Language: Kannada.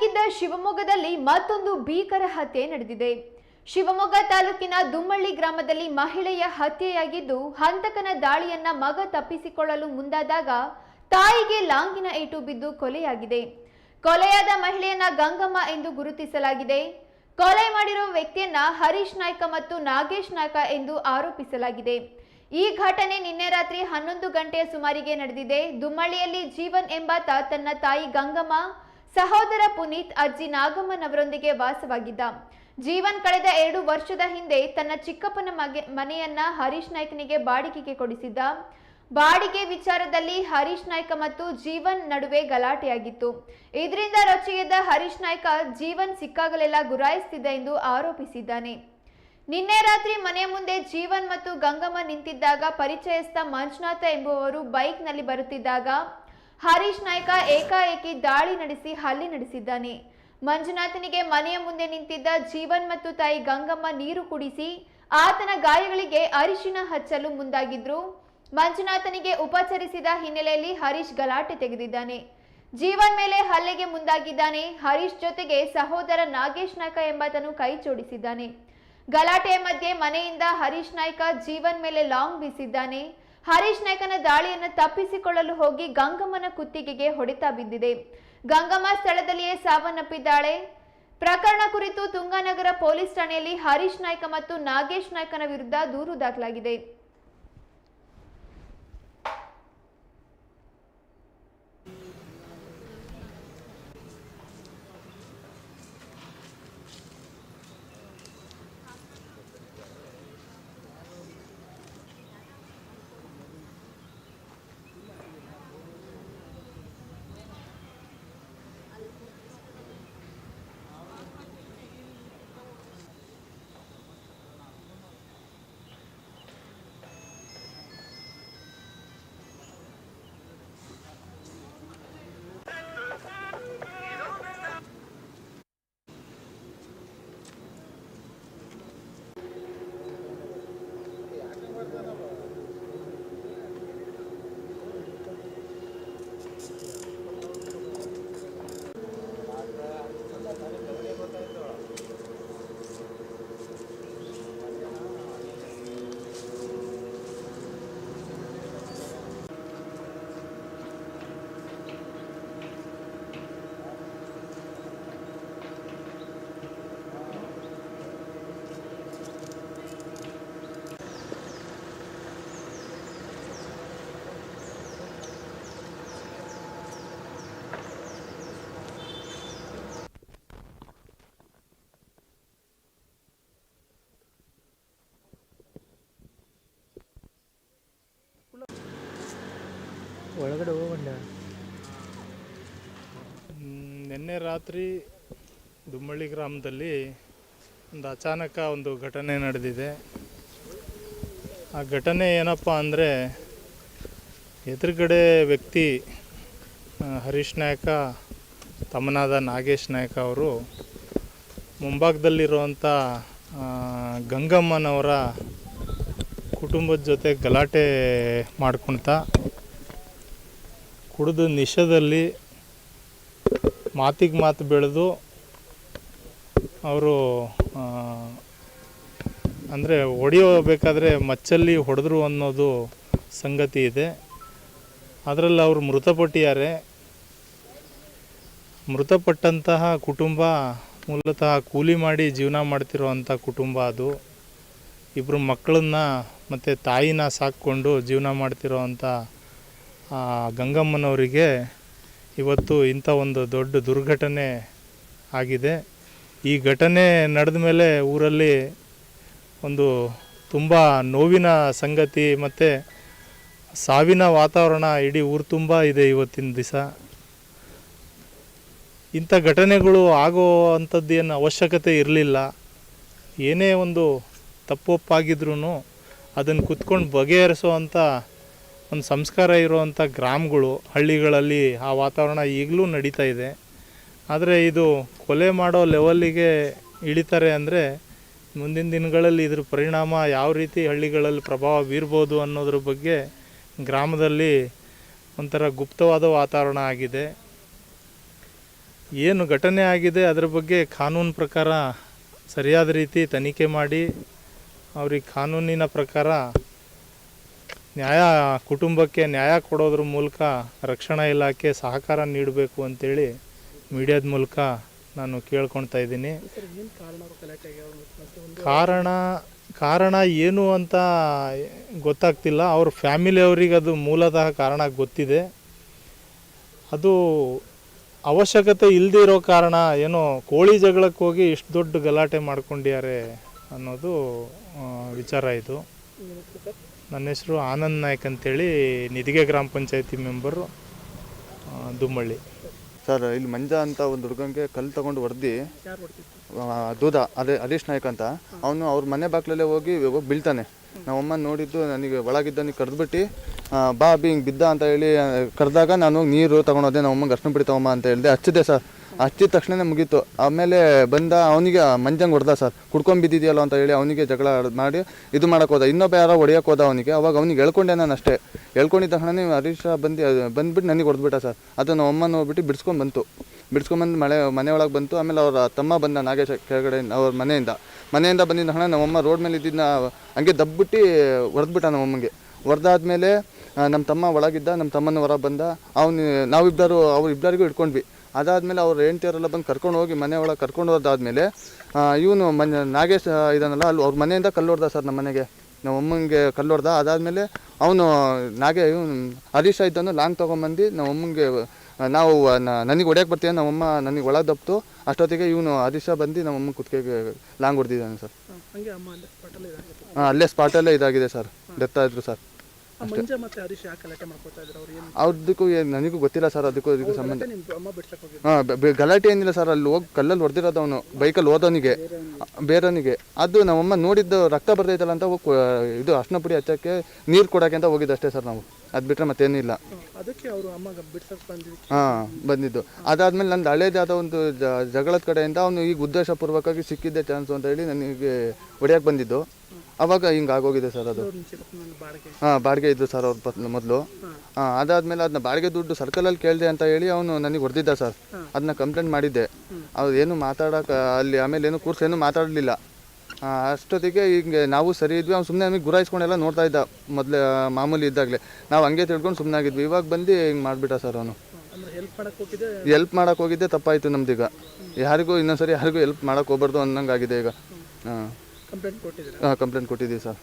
ಮನೆಯಾಗಿದ್ದ ಶಿವಮೊಗ್ಗದಲ್ಲಿ ಮತ್ತೊಂದು ಭೀಕರ ಹತ್ಯೆ ನಡೆದಿದೆ. ಶಿವಮೊಗ್ಗ ತಾಲೂಕಿನ ದುಮ್ಮಳ್ಳಿ ಗ್ರಾಮದಲ್ಲಿ ಮಹಿಳೆಯ ಹತ್ಯೆಯಾಗಿದ್ದು, ಹಂತಕನ ದಾಳಿಯನ್ನ ಮಗ ತಪ್ಪಿಸಿಕೊಳ್ಳಲು ಮುಂದಾದಾಗ ತಾಯಿಗೆ ಲಾಂಗಿನ ಏಟು ಬಿದ್ದು ಕೊಲೆಯಾಗಿದೆ. ಕೊಲೆಯಾದ ಮಹಿಳೆಯನ್ನ ಗಂಗಮ್ಮ ಎಂದು ಗುರುತಿಸಲಾಗಿದೆ. ಕೊಲೆ ಮಾಡಿರುವ ವ್ಯಕ್ತಿಯನ್ನ ಹರೀಶ್ ನಾಯ್ಕ ಮತ್ತು ನಾಗೇಶ್ ನಾಯ್ಕ ಎಂದು ಆರೋಪಿಸಲಾಗಿದೆ. ಈ ಘಟನೆ ನಿನ್ನೆ ರಾತ್ರಿ ಹನ್ನೊಂದು ಗಂಟೆಯ ಸುಮಾರಿಗೆ ನಡೆದಿದೆ. ದುಮ್ಮಳ್ಳಿಯಲ್ಲಿ ಜೀವನ್ ಎಂಬಾತ ತನ್ನ ತಾಯಿ ಗಂಗಮ್ಮ ಸಹೋದರ ಪುನೀತ್ ಅಜ್ಜಿ ನಾಗಮ್ಮನವರೊಂದಿಗೆ ವಾಸವಾಗಿದ್ದ. ಜೀವನ್ ಕಳೆದ ಎರಡು ವರ್ಷದ ಹಿಂದೆ ತನ್ನ ಚಿಕ್ಕಪ್ಪನ ಮಗೆ, ಮನೆಯನ್ನ ಹರೀಶ್ ನಾಯ್ಕನಿಗೆ ಬಾಡಿಗೆಗೆ ಕೊಡಿಸಿದ್ದ. ಬಾಡಿಗೆ ವಿಚಾರದಲ್ಲಿ ಹರೀಶ್ ನಾಯ್ಕ ಮತ್ತು ಜೀವನ್ ನಡುವೆ ಗಲಾಟೆಯಾಗಿತ್ತು. ಇದರಿಂದ ರೊಚ್ಚಿಗೆದ್ದ ಹರೀಶ್ ನಾಯ್ಕ ಜೀವನ್ ಸಿಕ್ಕಾಗಲೆಲ್ಲ ಗುರಾಯಿಸ್ತಿದ್ದ ಎಂದು ಆರೋಪಿಸಿದ್ದಾನೆ. ನಿನ್ನೆ ರಾತ್ರಿ ಮನೆಯ ಮುಂದೆ ಜೀವನ್ ಮತ್ತು ಗಂಗಮ್ಮ ನಿಂತಿದ್ದಾಗ ಪರಿಚಯಸ್ಥ ಮಂಜುನಾಥ ಎಂಬುವವರು ಬೈಕ್ನಲ್ಲಿ ಬರುತ್ತಿದ್ದಾಗ ಹರೀಶ್ ನಾಯ್ಕ ಏಕಾಏಕಿ ದಾಳಿ ನಡೆಸಿ ಹಲ್ಲೆ ನಡೆಸಿದ್ದಾನೆ. ಮಂಜುನಾಥನಿಗೆ ಮನೆಯ ಮುಂದೆ ನಿಂತಿದ್ದ ಜೀವನ್ ಮತ್ತು ತಾಯಿ ಗಂಗಮ್ಮ ನೀರು ಕುಡಿಸಿ ಆತನ ಗಾಯಗಳಿಗೆ ಅರಿಶಿನ ಹಚ್ಚಲು ಮುಂದಾಗಿದ್ರು. ಮಂಜುನಾಥನಿಗೆ ಉಪಚರಿಸಿದ ಹಿನ್ನೆಲೆಯಲ್ಲಿ ಹರೀಶ್ ಗಲಾಟೆ ತೆಗೆದಿದ್ದಾನೆ. ಜೀವನ್ ಮೇಲೆ ಹಲ್ಲೆಗೆ ಮುಂದಾಗಿದ್ದಾನೆ. ಹರೀಶ್ ಜೊತೆಗೆ ಸಹೋದರ ನಾಗೇಶ್ ನಾಯ್ಕ ಎಂಬಾತನು ಕೈ ಜೋಡಿಸಿದ್ದಾನೆ. ಗಲಾಟೆಯ ಮಧ್ಯೆ ಮನೆಯಿಂದ ಹರೀಶ್ ನಾಯ್ಕ ಜೀವನ್ ಮೇಲೆ ಲಾಂಗ್ ಬೀಸಿದ್ದಾನೆ. ಹರೀಶ್ ನಾಯ್ಕನ ದಾಳಿಯನ್ನು ತಪ್ಪಿಸಿಕೊಳ್ಳಲು ಹೋಗಿ ಗಂಗಮ್ಮನ ಕುತ್ತಿಗೆಗೆ ಹೊಡೆತ ಬಿದ್ದಿದೆ. ಗಂಗಮ್ಮ ಸ್ಥಳದಲ್ಲಿಯೇ ಸಾವನ್ನಪ್ಪಿದ್ದಾಳೆ. ಪ್ರಕರಣ ಕುರಿತು ತುಂಗಾನಗರ ಪೊಲೀಸ್ ಠಾಣೆಯಲ್ಲಿ ಹರೀಶ್ ನಾಯ್ಕ ಮತ್ತು ನಾಗೇಶ್ ನಾಯ್ಕನ ವಿರುದ್ಧ ದೂರು ದಾಖಲಾಗಿದೆ. ಒಳಗಡೆ ಹೋಗಂಡ ನಿನ್ನೆ ರಾತ್ರಿ ದುಮ್ಮಳ್ಳಿ ಗ್ರಾಮದಲ್ಲಿ ಒಂದು ಅಚಾನಕ ಒಂದು ಘಟನೆ ನಡೆದಿದೆ. ಆ ಘಟನೆ ಏನಪ್ಪ ಅಂದರೆ ಎದುರುಗಡೆ ವ್ಯಕ್ತಿ ಹರೀಶ್ ನಾಯಕ, ತಮ್ಮನಾದ ನಾಗೇಶ್ ನಾಯಕ ಅವರು ಮುಂಭಾಗದಲ್ಲಿರುವಂಥ ಗಂಗಮ್ಮನವರ ಕುಟುಂಬದ ಜೊತೆ ಗಲಾಟೆ ಮಾಡ್ಕೊಳ್ತಾ ಕುಡಿದು ನಿಶದಲ್ಲಿ ಮಾತಿಗೆ ಮಾತು ಬೆಳೆದು ಅವರು ಅಂದರೆ ಹೊಡೆಯಬೇಕಾದ್ರೆ ಮಚ್ಚಲ್ಲಿ ಹೊಡೆದ್ರು ಅನ್ನೋದು ಸಂಗತಿ ಇದೆ. ಅದರಲ್ಲಿ ಅವರು ಮೃತಪಟ್ಟಿದ್ದಾರೆ. ಮೃತಪಟ್ಟಂತಹ ಕುಟುಂಬ ಮೂಲತಃ ಕೂಲಿ ಮಾಡಿ ಜೀವನ ಮಾಡ್ತಿರೋವಂಥ ಕುಟುಂಬ ಅದು. ಇಬ್ಬರು ಮಕ್ಕಳನ್ನ ಮತ್ತು ತಾಯಿನ ಸಾಕ್ಕೊಂಡು ಜೀವನ ಮಾಡ್ತಿರೋವಂಥ ಆ ಗಂಗಮ್ಮನವರಿಗೆ ಇವತ್ತು ಇಂಥ ಒಂದು ದೊಡ್ಡ ದುರ್ಘಟನೆ ಆಗಿದೆ. ಈ ಘಟನೆ ನಡೆದ ಮೇಲೆ ಊರಲ್ಲಿ ಒಂದು ತುಂಬ ನೋವಿನ ಸಂಗತಿ ಮತ್ತು ಸಾವಿನ ವಾತಾವರಣ ಇಡೀ ಊರು ತುಂಬ ಇದೆ ಇವತ್ತಿನ ದಿವಸ ಇಂಥ ಘಟನೆಗಳು ಆಗೋ ಏನು ಅವಶ್ಯಕತೆ ಇರಲಿಲ್ಲ. ಏನೇ ಒಂದು ತಪ್ಪೊಪ್ಪಾಗಿದ್ರೂ ಅದನ್ನು ಕುತ್ಕೊಂಡು ಬಗೆಹರಿಸೋವಂಥ ಒಂದು ಸಂಸ್ಕಾರ ಇರುವಂಥ ಗ್ರಾಮಗಳು, ಹಳ್ಳಿಗಳಲ್ಲಿ ಆ ವಾತಾವರಣ ಈಗಲೂ ನಡೀತಾ ಇದೆ. ಆದರೆ ಇದು ಕೊಲೆ ಮಾಡೋ ಲೆವೆಲ್ಲಿಗೆ ಇಳಿತಾರೆ ಅಂದರೆ ಮುಂದಿನ ದಿನಗಳಲ್ಲಿ ಇದ್ರ ಪರಿಣಾಮ ಯಾವ ರೀತಿ ಹಳ್ಳಿಗಳಲ್ಲಿ ಪ್ರಭಾವ ಬೀರ್ಬೋದು ಅನ್ನೋದ್ರ ಬಗ್ಗೆ ಗ್ರಾಮದಲ್ಲಿ ಒಂಥರ ಗುಪ್ತವಾದ ವಾತಾವರಣ ಆಗಿದೆ. ಏನು ಘಟನೆ ಆಗಿದೆ ಅದರ ಬಗ್ಗೆ ಕಾನೂನು ಪ್ರಕಾರ ಸರಿಯಾದ ರೀತಿ ತನಿಖೆ ಮಾಡಿ, ಅವ್ರಿಗೆ ಕಾನೂನಿನ ಪ್ರಕಾರ ನ್ಯಾಯ, ಕುಟುಂಬಕ್ಕೆ ನ್ಯಾಯ ಕೊಡೋದ್ರ ಮೂಲಕ ರಕ್ಷಣಾ ಇಲಾಖೆ ಸಹಕಾರ ನೀಡಬೇಕು ಅಂತೇಳಿ ಮೀಡಿಯಾದ ಮೂಲಕ ನಾನು ಕೇಳ್ಕೊಳ್ತಾ ಇದ್ದೀನಿ. ಕಾರಣ ಕಾರಣ ಏನು ಅಂತ ಗೊತ್ತಾಗ್ತಿಲ್ಲ. ಅವ್ರ ಫ್ಯಾಮಿಲಿಯವರಿಗೆ ಅದು ಮೂಲತಃ ಕಾರಣ ಗೊತ್ತಿದೆ. ಅದು ಅವಶ್ಯಕತೆ ಇಲ್ಲದೆ ಇರೋ ಕಾರಣ ಏನೋ ಕೋಳಿ ಜಗಳಕ್ಕೆ ಹೋಗಿ ಇಷ್ಟು ದೊಡ್ಡ ಗಲಾಟೆ ಮಾಡ್ಕೊಂಡಿದ್ದಾರೆ ಅನ್ನೋದು ವಿಚಾರ ಇದು. ನನ್ನ ಹೆಸರು ಆನಂದ್ ನಾಯ್ಕ್ ಅಂತೇಳಿ ನಿದಿಗೆ ಗ್ರಾಮ ಪಂಚಾಯತಿ ಮೆಂಬರು ದುಮ್ಮಳ್ಳಿ. ಸರ್, ಇಲ್ಲಿ ಮಂಜ ಅಂತ ಒಂದು ಹುಡುಗಂಗೆ ಕಲ್ಲು ತಗೊಂಡು ಹೊಡೆದಿ ದೂದ, ಅದೇ, ಹರೀಶ್ ನಾಯ್ಕ್ ಅಂತ. ಅವನು ಅವ್ರ ಮನೆ ಬಾಗ್ಲಲ್ಲೇ ಹೋಗಿ ಹೋಗಿ ಬೀಳ್ತಾನೆ. ನಮ್ಮಮ್ಮ ನೋಡಿದ್ದು ನನಗೆ ಒಳಗಿದ್ದನಿಗೆ ಕರೆದ್ಬಿಟ್ಟು ಬಾ ಬಿ ಹಿಂಗೆ ಬಿದ್ದ ಅಂತ ಹೇಳಿ ಕರೆದಾಗ ನಾನು ಹೋಗಿ ನೀರು ತಗೊಂಡೋದೆ ನಮ್ಮಮ್ಮ ಅರ್ಶನ ಬಿಡ್ತಾವಮ್ಮ ಅಂತ ಹೇಳಿದೆ ಹಚ್ಚಿದೆ ಸರ್. ಹಚ್ಚಿದ ತಕ್ಷಣನೇ ಮುಗೀತು. ಆಮೇಲೆ ಬಂದ ಅವನಿಗೆ ಮಂಜಂಗೆ ಹೊಡೆದ ಸರ್. ಕುಡ್ಕೊಂಡ್ ಬಿದ್ದಿದೆಯಲ್ಲ ಅಂತ ಹೇಳಿ ಅವನಿಗೆ ಜಗಳ ಮಾಡಿ ಇದು ಮಾಡಕ್ಕೆ ಹೋದ. ಇನ್ನೊಬ್ಬ ಯಾರೋ ಹೊಡಿಯಕ್ಕೆ ಹೋದ ಅವನಿಗೆ. ಅವಾಗ ಅವ್ನಿಗೆ ಹೇಳ್ಕೊಂಡೆ ನಾನು ಅಷ್ಟೇ. ಹೇಳ್ಕೊಂಡಿದ್ದ ತಕ್ಷಣ ಹರೀಶ ಬಂದು ಬಂದ್ಬಿಟ್ಟು ನನಗೆ ಹೊಡೆದ್ಬಿಟ್ಟ ಸರ್. ಅದನ್ನು ಅಮ್ಮನ ಹೋಗ್ಬಿಟ್ಟು ಬಿಡಿಸ್ಕೊಂಡು ಬಂತು. ಬಿಡ್ಸ್ಕೊಂಬಂದು ಮಳೆ, ಮನೆ ಒಳಗೆ ಬಂತು. ಆಮೇಲೆ ಅವರ ತಮ್ಮ ಬಂದ ನಾಗೇಶ ಕೆಳಗಡೆ, ಅವ್ರ ಮನೆಯಿಂದ. ಮನೆಯಿಂದ ಬಂದಿದ್ದ ಹಣ ನಮ್ಮಮ್ಮ ರೋಡ್ ಮೇಲೆ ಇದ್ದಿದ್ದನ್ನ ಹಂಗೆ ದಬ್ಬಿಟ್ಟು ಹೊಡೆದ್ಬಿಟ್ಟ ನಮ್ಮಮ್ಮಗೆ. ಹೊಡೆದಾದ್ಮೇಲೆ ನಮ್ಮ ತಮ್ಮ ಒಳಗಿದ್ದ ನಮ್ಮ ತಮ್ಮನ ಹೊರ ಬಂದ. ಅವನು ನಾವಿಬ್ಬರು ಅವ್ರು ಇಬ್ಬರಿಗೂ ಇಟ್ಕೊಂಡ್ವಿ. ಅದಾದಮೇಲೆ ಅವ್ರ ಹೆಂಡ್ತಿಯವರೆಲ್ಲ ಬಂದು ಕರ್ಕೊಂಡು ಹೋಗಿ ಮನೆ ಒಳಗೆ ಕರ್ಕೊಂಡು ಹೋದಾದ್ಮೇಲೆ ಇವನು ಮನೆ ನಾಗೇಶ್ ಇದಾನಲ್ಲ ಅಲ್ಲಿ ಅವ್ರ ಮನೆಯಿಂದ ಕಲ್ಲು ಹೊಡೆದ ಸರ್ ನಮ್ಮ ಮನೆಗೆ. ನಮ್ಮ ಅಮ್ಮಂಗೆ ಕಲ್ಲು ಹೊಡೆದ. ಅದಾದಮೇಲೆ ಅವನು ನಾಗೆ ಇವನು ಹರೀಶ ಇದ್ದನು ಲಾಂಗ್ ತೊಗೊಂಬಂದು ನಮ್ಮ ಅಮ್ಮಂಗೆ ನಾವು ನನಗೆ ಹೊಡ್ಯಕ್ಕೆ ಬರ್ತೀವಿ ನಮ್ಮಮ್ಮ ನನಗೆ ಒಳಗೆ ದಪ್ತು. ಅಷ್ಟೊತ್ತಿಗೆ ಇವನು ಹರೀಶ ಬಂದು ನಮ್ಮಮ್ಮ ಕುತ್ತಿಗೆಗೆ ಲಾಂಗ್ ಹೊಡೆದಿದ್ದಾನೆ ಸರ್. ಹಾಂ ಅಲ್ಲೇ ಸ್ಪಾಟಲ್ಲೇ ಇದಾಗಿದೆ ಸರ್. ಡೆತ್ ಆದರು ಸರ್. ಮಂಜ ಮತ್ತೆ ಹರೀಶ್ ಯಾಕೆ ಗಲಾಟೆ ಮಾಡ್ಕೊತಾ ಇದ್ರು? ಅವ್ರು ಏನು ಅವ್ರದಕ್ಕೂ ಏನ್- ನನಗೂ ಗೊತ್ತಿಲ್ಲ ಸರ್ ಅದಕ್ಕೂ ಅದಕ್ಕೂ ಸಂಬಂಧ ಅಮ್ಮ ಹೋಗಿದ್ರು ಹಾಂ ಗಲಾಟೆ ಏನಿಲ್ಲ ಸರ್ ಅಲ್ಲಿ ಹೋಗಿ ಕಲ್ಲಲ್ಲಿ ಹೊಡೆದಿರೋದು ಅವನು ಬೈಕಲ್ಲಿ ಹೋದವನಿಗೆ. ಬೇರೆಯವನಿಗೆ. ಅದು ನಮ್ಮಮ್ಮ ನೋಡಿದ್ದು ರಕ್ತ ಬರ್ತೈತಲ್ಲ ಅಂತ ಹೋಗಿ ಇದು ಅರ್ಶನ ಪುಡಿ ಹಚ್ಚಕ್ಕೆ ನೀರು ಕೊಡೋಕೆ ಅಂತ ಹೋಗಿದ್ದಷ್ಟೇ ಸರ್ ನಾವು. ಅದು ಬಿಟ್ಟರೆ ಅದಕ್ಕೆ ಅವರು ಅಮ್ಮ ಬಿಡ್ಸಕ್ ಬಂದಿದ್ದಕ್ಕೆ. ಹಾಂ ಬಂದಿದ್ದು. ಅದಾದ್ಮೇಲೆ ನಂದು ಹಳೇದಾದ ಒಂದು ಜಗಳದ ಕಡೆಯಿಂದ ಅವನು ಈಗ ಉದ್ದೇಶಪೂರ್ವಕವಾಗಿ ಸಿಕ್ಕಿದ್ದೆ ಚಾನ್ಸು ಅಂತ ಹೇಳಿ ನನಗೆ ಹೊಡ್ಯಕ್ಕೆ ಬಂದಿದ್ದು. ಅವಾಗ ಹಿಂಗೆ ಆಗೋಗಿದೆ ಸರ್ ಅದು. ಹಾಂ ಬಾಡಿಗೆ ಇದ್ದು ಸರ್ ಅವ್ರ ಮೊದಲು. ಹಾಂ. ಅದಾದ್ಮೇಲೆ ಅದನ್ನ ಬಾಡಿಗೆ ದುಡ್ಡು ಸರ್ಕಲಲ್ಲಿ ಕೇಳಿದೆ ಅಂತ ಹೇಳಿ ಅವನು ನನಗೆ ಹೊಡೆದಿದ್ದ ಸರ್. ಅದನ್ನ ಕಂಪ್ಲೇಂಟ್ ಮಾಡಿದ್ದೆ. ಅವ್ರು ಏನು ಮಾತಾಡೋಕೆ ಅಲ್ಲಿ ಆಮೇಲೆ ಏನು ಕೂರ್ಸಿ ಏನು ಮಾತಾಡಲಿಲ್ಲ. ಅಷ್ಟೊತ್ತಿಗೆ ಹಿಂಗೆ ನಾವು ಸರಿ ಇದ್ವಿ. ಅವ್ನು ಸುಮ್ಮನೆ ನಮಗೆ ಗುರಾಯಿಸ್ಕೊಂಡೆಲ್ಲ ನೋಡ್ತಾ ಇದ್ದ ಮೊದಲೇ ಮಾಮೂಲಿ ಇದ್ದಾಗಲೇ. ನಾವು ಹಂಗೆ ತಿಳ್ಕೊಂಡು ಸುಮ್ಮನೆ ಆಗಿದ್ವಿ. ಇವಾಗ ಬಂದು ಹಿಂಗೆ ಮಾಡಿಬಿಟ್ಟ ಸರ್ ಅವನು. ಅಂದ್ರೆ ಹೆಲ್ಪ್ ಮಾಡಕ್ ಹೋಗಿದ್ದೆ? ಎಲ್ಪ್ ಮಾಡಕ್ಕೆ ಹೋಗಿದ್ದೆ ತಪ್ಪಾಯಿತು ನಮ್ದೀಗ. ಯಾರಿಗೂ ಇನ್ನೊಂದ್ಸರಿ ಯಾರಿಗೂ ಎಲ್ಪ್ ಮಾಡೋಕೆ ಹೋಗ್ಬಾರ್ದು ಅನ್ನಂಗೆ ಆಗಿದೆ ಈಗ ಹಾಂ. ಕಂಪ್ಲೇಂಟ್ ಕೊಟ್ಟಿದ್ದೀವಿ ಸರ್.